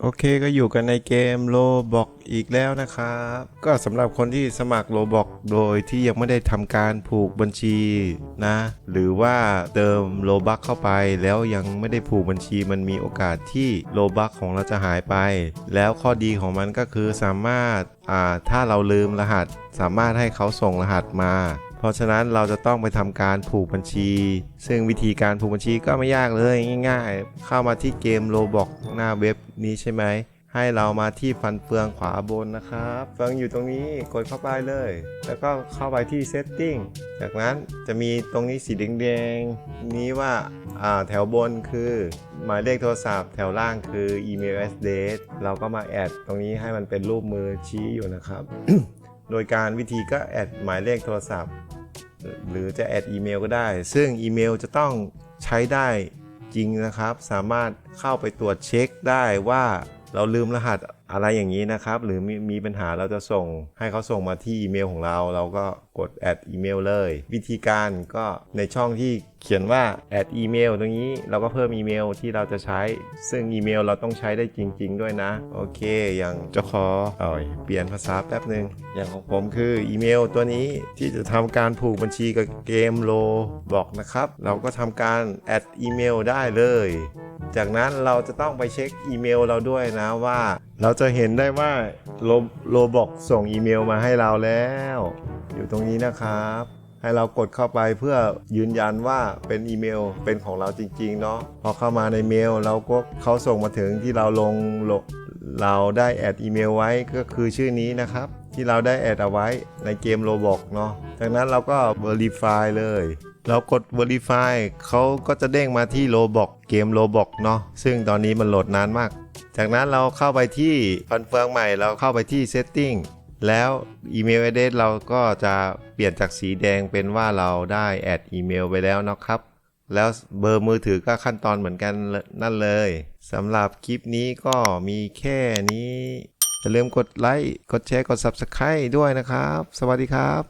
โอเคก็อยู่กันในเกมโลบอกอีกแล้วนะครับ ก็สำหรับคนที่สมัครโลบอกโดยที่ยังไม่ได้ทำการผูกบัญชีนะ หรือว่าเติมโลบักเข้าไปแล้วยังไม่ได้ผูกบัญชีมันมีโอกาสที่โลบักของเราจะหายไป แล้วข้อดีของมันก็คือสามารถอ่าถ้าเราลืมรหัส สามารถให้เขาส่งรหัสมา เพราะฉะนั้นเราจะต้องไปทำการผูกบัญชี ซึ่งวิธีการผูกบัญชีก็ไม่ยากเลยง่าย ๆ เข้ามาที่เกมโลบอกหน้าเว็บนี้ใช่ไหม ให้เรามาที่ฟันเฟืองขวาบนนะครับเฟืองอยู่ตรงนี้กดเข้าไปเลย แล้วก็เข้าไปที่ setting จากนั้นจะมีตรงนี้สีแดงๆนี้ว่าอ่าแถวบนคือหมายเลขโทรศัพท์แถวล่างคือ email address เราก็มาแอดตรงนี้ให้มันเป็นรูปมือชี้อยู่นะครับ โดยการวิธีก็แอดหมายเลขโทรศัพท์ หรือจะแอดอีเมลก็ได้ ซึ่งอีเมลจะต้องใช้ได้จริงนะครับ สามารถเข้าไปตรวจเช็คได้ว่าเราลืมรหัส อะไรอย่างนี้นะครับ หรือมีมีปัญหาเราจะส่งให้เขาส่งมาที่อีเมลของเรา เราก็กดแอดอีเมลเลย วิธีการก็ในช่องที่เขียนว่าแอดอีเมลตรงนี้เราก็เพิ่มอีเมลที่เราจะใช้ ซึ่งอีเมลเราต้องใช้ได้จริง ๆ ด้วยนะ โอเค อย่างจะขอเอยเปลี่ยนภาษาแป๊บหนึ่งอย่างของผมคืออีเมลตัวนี้ที่จะทำการผูกบัญชีกับเกมโลบอกนะครับ เราก็ทำการแอดอีเมลได้เลย จากนั้นเราจะต้องไปเช็คอีเมลเราด้วยนะว่า เราจะเห็นได้ว่าโลโลบอกส่งอีเมลมาให้เราแล้ว อยู่ตรงนี้นะครับ ให้เรากดเข้าไปเพื่อยืนยันว่าเป็นอีเมลเป็นของเราจริงๆเนาะพอเข้ามาในเมลเราก็เขาส่งมาถึงที่เราลงลเราได้แอดอีเมลไว้ก็คือชื่อนี้นะครับ ที่เราได้แอดเอาไว้ในเกมโลบอกเนาะจากนั้นเราก็ Verify เลย เรากด Verify เขาก็จะเด้งมาที่โลบอกเกมโลบอกเนาะซึ่งตอนนี้มันโหลดนานมาก จากนั้นเราเข้าไปที่ฟันเฟืองใหม่เราเข้าไปที่ Setting แล้วอีเมล address เราก็จะเปลี่ยนจากสีแดงเป็นว่าเราได้แอดอีเมลไปแล้วนะครับ แล้วเบอร์มือถือก็ขั้นตอนเหมือนกันนั่นเลยสำหรับคลิปนี้ก็มีแค่นี้อย่าลืมกดไลค์ กดแชร์ กด Subscribe ด้วยนะครับ สวัสดีครับ